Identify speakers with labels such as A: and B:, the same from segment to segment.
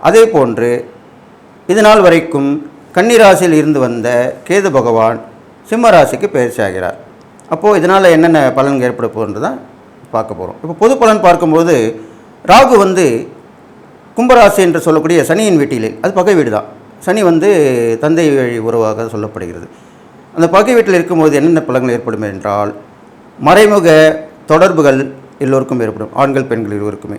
A: அதே போன்று இது நாள் வரைக்கும் கன்னிராசியில் இருந்து வந்த கேது பகவான் சிம்மராசிக்கு பயிற்சி ஆகிறார் அப்போது இதனால் என்னென்ன பலன்கள் ஏற்பட போகிறது தான் பார்க்க போகிறோம் இப்போ பொது பலன் பார்க்கும்போது ராகு வந்து கும்பராசி என்று சொல்லக்கூடிய சனியின் வீட்டிலே அது பகை வீடு தான் சனி வந்து தந்தை வழி உறவாக சொல்லப்படுகிறது. அந்த பகை வீட்டில் இருக்கும்போது என்னென்ன பலன்கள் ஏற்படும் என்றால் மறைமுக தொடர்புகள் எல்லோருக்கும் ஏற்படும். ஆண்கள் பெண்கள் இருவருக்குமே.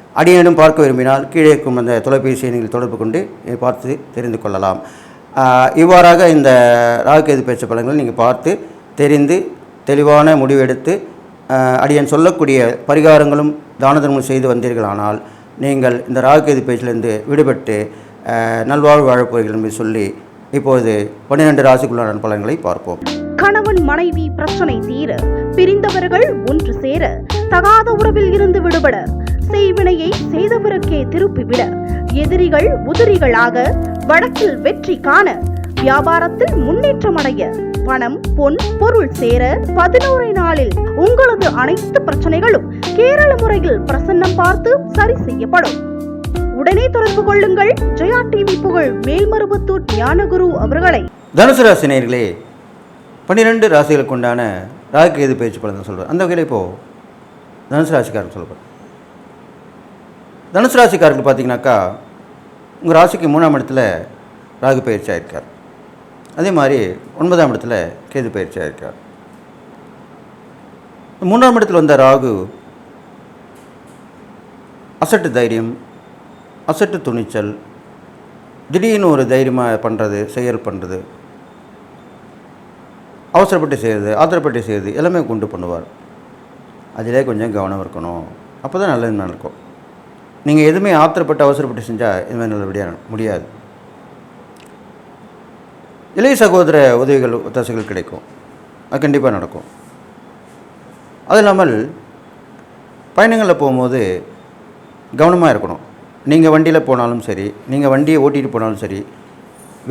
A: அடியேனும் பார்க்க விரும்பினால் கீழே இருக்கும் அந்த தொலைபேசி எண்ணில் தொடர்பு கொண்டு பார்த்து தெரிந்து கொள்ளலாம். இவ்வாறாக இந்த ராகுகேது பேச்சு பலன்களை நீங்கள் பார்த்து தெரிந்து தெளிவான முடிவெடுத்து அடியன் சொல்லக்கூடிய பரிகாரங்களும் தான தர்மம் செய்து வந்தீர்களானால் நீங்கள் இந்த ராகுகேது பேச்சிலிருந்து விடுபட்டு நல்வாழ்வு வாழப்போகிறீர்கள் என்று சொல்லி இப்போது பன்னிரெண்டு ராசிக்குள்ளான பலன்களை பார்ப்போம்.
B: கணவன் மனைவி பிரச்சனை தீர பிரிந்தவர்கள் ஒன்று சேர தகாத உறவில் இருந்து விடுபட செய்வினையை செய்தவருக்கே திருப்பிவிட. எதிரிகள் உதிரிகளாக வடக்கில் வெற்றி காண வியாபாரத்தில் முன்னேற்றம் அடைய பணம் பொன் பொருள் சேர பதினோரு நாளில் உங்களது அனைத்து பிரச்சனைகளும் கேரள முறையில் பிரசன்னம் பார்த்து சரி செய்யப்படும். உடனே தொடர்பு கொள்ளுங்கள். ஜெயா டிவி புகழ் மேல்மருவத்தூர் ஞானகுரு அவர்களை.
A: தனுசு ராசினியர்களே பன்னிரெண்டு ராசிகளுக்கு உண்டான ராகுகேது பேச்சு பலன் சொல்கிறேன் அந்த வகையில் இப்போது தனுசு ராசிக்காரன் சொல்லப்படுறேன் தனுசு ராசிக்காரர்கள் பார்த்தீங்கன்னாக்கா உங்கள் ராசிக்கு மூணாம் இடத்துல ராகு பயிற்சி ஆகியிருக்கார் அதே மாதிரி ஒன்பதாம் இடத்துல கேது பயிற்சி ஆகியிருக்கார் மூணாம் இடத்துல வந்த ராகு அசட்டு தைரியம் அசட்டு துணிச்சல் திடீர்னு ஒரு தைரியமாக பண்ணுறது செயல் பண்ணுறது அவசரப்பட்டு செய்கிறது ஆத்திரப்பட்டு செய்கிறது எல்லாமே கொண்டு பண்ணுவார். அதிலே கொஞ்சம் கவனம் இருக்கணும். அப்போ தான் நல்லது நடக்கும். நீங்கள் எதுவுமே ஆத்திரப்பட்டு அவசரப்பட்டு செஞ்சால் இதுமாதிரி நல்லபடியாக முடியாது. இளைய சகோதர உதவிகள் ஒத்தாசைகள் கிடைக்கும். அது கண்டிப்பாக நடக்கும். அது இல்லாமல் பயணங்களில் போகும்போது கவனமாக இருக்கணும். நீங்கள் வண்டியில் போனாலும் சரி நீங்கள் வண்டியை ஓட்டிகிட்டு போனாலும் சரி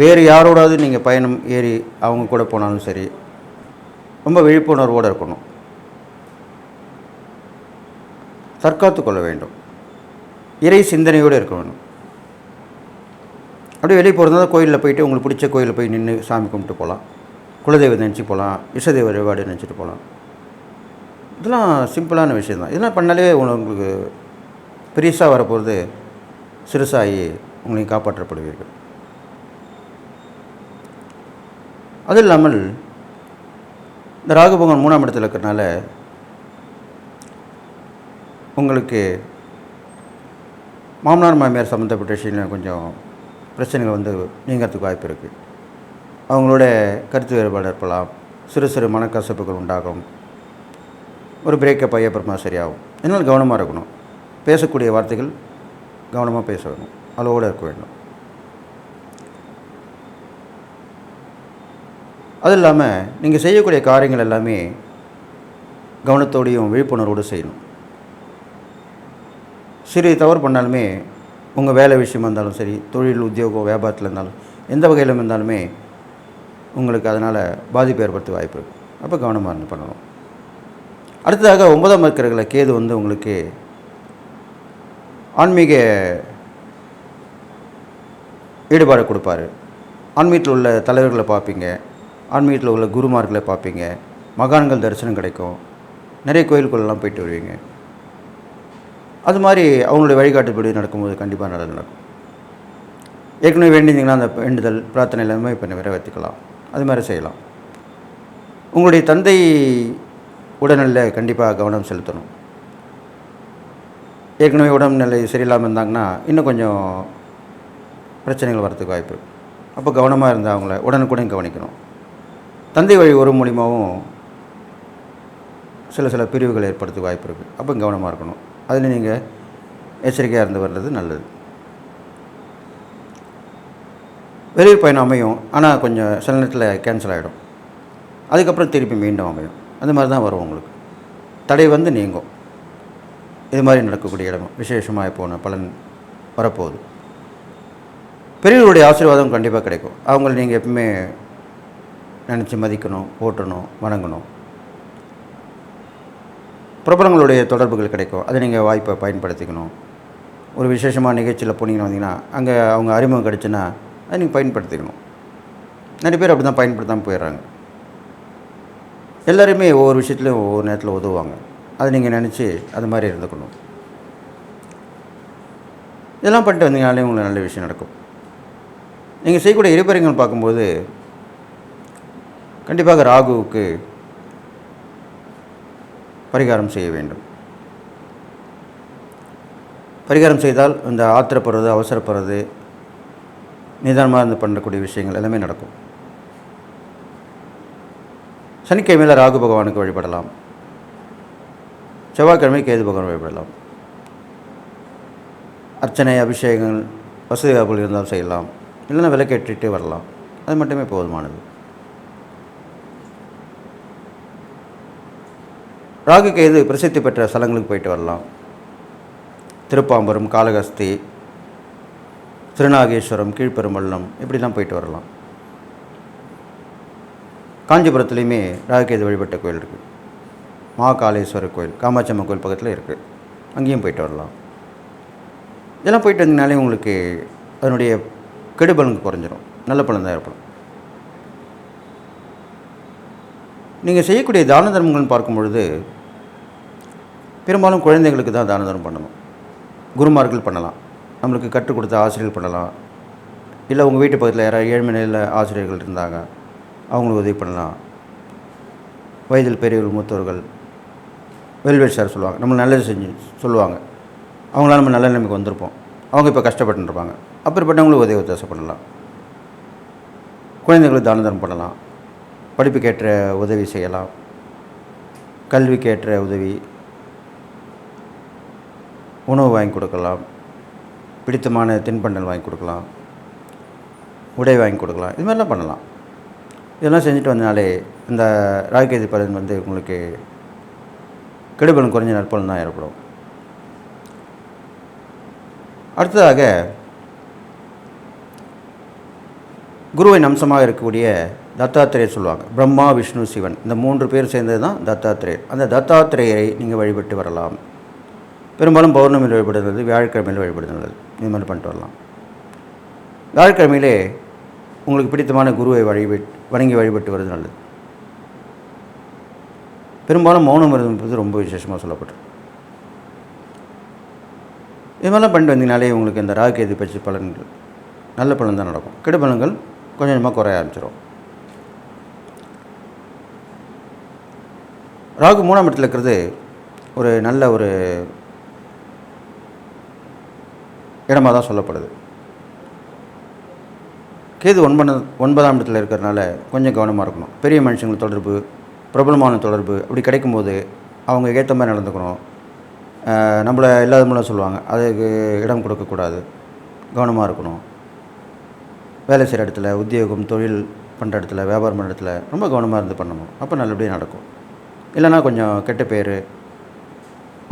A: வேறு யாரோடாவது நீங்கள் பயணம் ஏறி அவங்க கூட போனாலும் சரி ரொம்ப விழிப்புணர்வோடு இருக்கணும். தற்காத்து கொள்ள வேண்டும். இறை சிந்தனையோடு இருக்க வேணும் அப்படியே வெளியே போகிறதா கோயிலில் போயிட்டு உங்களுக்கு பிடிச்ச கோயிலில் போய் நின்று சாமி கும்பிட்டு போகலாம். குலதெய்வம் நினச்சி போகலாம். இஷ்டதெய்வ வழிபாடு நினச்சிட்டு போகலாம். இதெல்லாம் சிம்பிளான விஷயம் தான். இதெல்லாம் பண்ணாலே உங்களுக்கு பெருசாக வரப்போகிறது சிறுசாகி உங்களை காப்பாற்றப்படுவீர்கள். அது இல்லாமல் இந்த ராகுபகவன் மூணாம் இடத்துல இருக்கிறனால உங்களுக்கு மாமனார் மாமியார் சம்மந்தப்பட்ட விஷயங்கள் கொஞ்சம் பிரச்சனைகள் வந்து நீங்கிறதுக்கு வாய்ப்பு இருக்குது அவங்களோட கருத்து வேறுபாடு இருக்கலாம் சிறு சிறு மனக்கசப்புகள் உண்டாகும். ஒரு பிரேக்கப் ஆகி அப்புறமா சரியாகும். இதனால் கவனமாக இருக்கணும். பேசக்கூடிய வார்த்தைகள் கவனமாக பேச வேணும். அளவோடு இருக்க வேண்டும். அது இல்லாமல் நீங்கள் செய்யக்கூடிய காரியங்கள் எல்லாமே கவனத்தோடையும் விழிப்புணர்வோடு செய்யணும். சிறிய தவறு பண்ணாலுமே உங்கள் வேலை விஷயமா இருந்தாலும் சரி தொழில் உத்தியோகம் வியாபாரத்தில் இருந்தாலும் எந்த வகையிலும் இருந்தாலுமே உங்களுக்கு அதனால் பாதிப்பு ஏற்படுத்த வாய்ப்பு இருக்கும் அப்போ கவனமாக இருந்து பண்ணணும். அடுத்ததாக ஒன்பதாம் இருக்கிற கேது வந்து உங்களுக்கு ஆன்மீக ஈடுபாடு கொடுப்பாரு. ஆன்மீகத்தில் உள்ள தலைவர்களை பார்ப்பீங்க. ஆன்மீகத்தில் உள்ள குருமார்களை பார்ப்பீங்க. மகான்கள் தரிசனம் கிடைக்கும். நிறைய கோயிலுக்குள்ளெல்லாம் போயிட்டு வருவீங்க. அது மாதிரி அவங்களுடைய வழிகாட்டுப்படி நடக்கும்போது கண்டிப்பாக நல்லது நடக்கும். ஏற்கனவே வேண்டியிருந்தீங்கன்னா அந்த வேண்டுதல் பிரார்த்தனை எல்லாமே இப்போ நிறைவேற்றிக்கலாம். அது மாதிரி செய்யலாம். உங்களுடைய தந்தை உடல்நிலையில் கண்டிப்பாக கவனம் செலுத்தணும். ஏற்கனவே உடல்நிலை சரியில்லாமல் இருந்தாங்கன்னா இன்னும் கொஞ்சம் பிரச்சனைகள் வரதுக்கு வாய்ப்பு. அப்போ கவனமாக இருந்தால் அவங்கள உடனுக்குடன் கவனிக்கணும். தந்தை வழி ஒரு மூலியமாகவும் சில சில பிரிவுகள் ஏற்படுறதுக்கு வாய்ப்பு இருக்குது அப்போ கவனமாக இருக்கணும். அதில் நீங்கள் எச்சரிக்கையாக இருந்து வர்றது நல்லது. வெளியூர் பயணம் அமையும். ஆனால் கொஞ்சம் சில நேரத்தில் கேன்சல் ஆகிடும் அதுக்கப்புறம் திருப்பி மீண்டும் அமையும். அந்த மாதிரி தான் வரும் உங்களுக்கு. தடை வந்து நீங்கும். இது மாதிரி நடக்கக்கூடிய இடம் விசேஷமாக போன பலன் வரப்போகுது. பெரியவர்களுடைய ஆசீர்வாதம் கண்டிப்பாக கிடைக்கும். அவங்கள நீங்கள் எப்பவுமே நினச்சி மதிக்கணும் ஓட்டணும் வணங்கணும். பிரபலங்களுடைய தொடர்புகள் கிடைக்கும். அதை நீங்கள் வாய்ப்பை பயன்படுத்திக்கணும். ஒரு விசேஷமான நிகழ்ச்சியில் போனீங்கன்னு வந்தீங்கன்னா அங்கே அவங்க அறிமுகம் கிடச்சுன்னா அதை நீங்கள் பயன்படுத்திக்கணும். நிறைய பேர் அப்படி தான் பயன்படுத்தாமல் போயிடுறாங்க. எல்லோருமே ஒவ்வொரு விஷயத்துலையும் ஒவ்வொரு நேரத்தில் உதவுவாங்க. அதை நீங்கள் நினச்சி அது மாதிரி இருந்துக்கணும். இதெல்லாம் பண்ணிட்டு வந்தீங்கனாலே உங்களுக்கு நல்ல விஷயம் நடக்கும். நீங்கள் செய்யக்கூடிய இருபறைகள் பார்க்கும்போது கண்டிப்பாக ராகுவுக்கு பரிகாரம் செய்ய வேண்டும். பரிகாரம் செய்தால் இந்த ஆத்திரப்படுறது அவசரப்படுறது நிதானமாக இருந்து பண்ணக்கூடிய விஷயங்கள் எல்லாமே நடக்கும். சனிக்கிழமையில் ராகு பகவானுக்கு வழிபடலாம். செவ்வாய்க்கிழமை கேது பகவான் வழிபடலாம். அர்ச்சனை அபிஷேகங்கள் வசதி வாய்ப்புகள் இருந்தாலும் செய்யலாம். இல்லைன்னா விளக்கேற்றிட்டு வரலாம். அது மட்டுமே போதுமானது. ராகு கேது பிரசித்தி பெற்ற ஸ்தலங்களுக்கு போயிட்டு வரலாம். திருப்பாம்பரம் காளகஸ்தி திருநாகேஸ்வரம் கீழ்பெரும்பள்ளம் இப்படிலாம் போயிட்டு வரலாம். காஞ்சிபுரத்துலேயுமே ராகுகேது வழிபட்ட கோயில் இருக்குது மகாகாலேஸ்வரர் கோயில் காமாட்சி அம்மன் கோயில் பக்கத்தில் இருக்குது அங்கேயும் போயிட்டு வரலாம். இதெல்லாம் போயிட்டு வந்தீங்கனாலே உங்களுக்கு அதனுடைய கெடுபலன் குறைஞ்சிரும். நல்ல பலன் தான் ஏற்படும். நீங்கள் செய்யக்கூடிய தான தர்மங்கள்னு பார்க்கும் பொழுது பெரும்பாலும் குழந்தைங்களுக்கு தான் தான தர்மம் பண்ணணும். குருமார்கள் பண்ணலாம். நம்மளுக்கு கற்றுக் கொடுத்த ஆசிரியர்கள் பண்ணலாம். இல்லை உங்கள் வீட்டு பக்கத்தில் யாராவது ஏழ்மை நிலையில் ஆசிரியர்கள் இருந்தாங்க அவங்களுக்கு உதவி பண்ணலாம். வயதில் பெரியவர்கள் மூத்தவர்கள் சார் சொல்லுவாங்க நம்ம நல்லது செஞ்சு சொல்லுவாங்க. அவங்களால நம்ம நல்ல நிலைமைக்கு வந்திருப்போம். அவங்க இப்போ கஷ்டப்பட்டுன்னு இருப்பாங்க. அப்படிப்பட்டவங்களுக்கு உதவி உத்தாசம் பண்ணலாம். குழந்தைங்களுக்கு தான தர்மம் பண்ணலாம். படிப்புக்கேற்ற உதவி செய்யலாம். கல்விக்கேற்ற உதவி. உணவு வாங்கி கொடுக்கலாம். பிடித்தமான தின்பண்டல் வாங்கி கொடுக்கலாம். உடை வாங்கி கொடுக்கலாம். இது மாதிரிலாம் பண்ணலாம். இதெல்லாம் செஞ்சுட்டு வந்தனாலே இந்த ராகுகேது பலன் வந்து உங்களுக்கு கெடுபலன் குறைஞ்ச நற்பலன் தான் ஏற்படும். அடுத்ததாக குருவின் அம்சமாக இருக்கக்கூடிய தத்தாத்திரேயர் சொல்லுவாங்க. பிரம்மா விஷ்ணு சிவன். இந்த மூன்று பேர் சேர்ந்தது தான் தத்தாத்திரேயர். அந்த தத்தாத்திரேயரை நீங்கள் வழிபட்டு வரலாம். பெரும்பாலும் பௌர்ணமியில் வழிபடுறது வியாழக்கிழமையில் வழிபடுறது நல்லது இது மாதிரி பண்ணிட்டு வரலாம். வியாழக்கிழமையிலே உங்களுக்கு பிடித்தமான குருவை வழிபட்டு வணங்கி வழிபட்டு வருது நல்லது. பெரும்பாலும் மௌனம் இருந்தது ரொம்ப விசேஷமாக சொல்லப்பட்டிருக்கு இது மாதிரிலாம் பண்ணிட்டு வந்தீங்கனாலே உங்களுக்கு இந்த ராகுகேது பற்றி பலன்கள் நல்ல பலன் தான் நடக்கும் கெடுபலன்கள் கொஞ்சம் கொஞ்சமாக குறைய ஆரம்பிச்சிடும் ராகு மூணாம் இடத்துல இருக்கிறது ஒரு நல்ல ஒரு இடமாக தான் சொல்லப்படுது. கேது ஒன்பது ஒன்பதாம் இடத்துல இருக்கிறதுனால கொஞ்சம் கவனமாக இருக்கணும். பெரிய மனுஷங்கள் தொடர்பு பிரபலமான தொடர்பு அப்படி கிடைக்கும்போது அவங்க ஏற்ற மாதிரி நடந்துக்கணும். நம்மளை இல்லாத மூலம் சொல்லுவாங்க. அதுக்கு இடம் கொடுக்கக்கூடாது கவனமாக இருக்கணும். வேலை செய்கிற இடத்துல உத்தியோகம் தொழில் பண்ணுற இடத்துல வியாபாரம் பண்ணுற இடத்துல ரொம்ப கவனமாக இருந்து பண்ணணும். அப்போ நல்லபடியாக நடக்கும். இல்லைன்னா கொஞ்சம் கெட்ட பேர்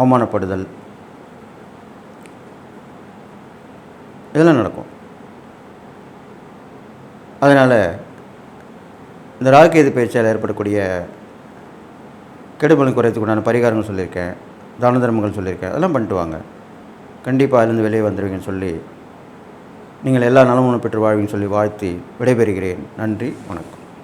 A: அவமானப்படுதல். இதெல்லாம் நடக்கும். அதனால் இந்த ராகுகேது பயிற்சியால் ஏற்படக்கூடிய கெடுபலன் குறைத்துக்குண்டான பரிகாரங்கள் சொல்லியிருக்கேன். தான தர்மங்கள் சொல்லியிருக்கேன். அதெல்லாம் பண்ணிட்டு வாங்க. கண்டிப்பாக அதுலேருந்து வெளியே வந்துடுவீங்கன்னு சொல்லி நீங்கள் எல்லா நலமும் பெற்று வாழ்வீங்கன்னு சொல்லி வாழ்த்தி விடைபெறுகிறேன். நன்றி வணக்கம்.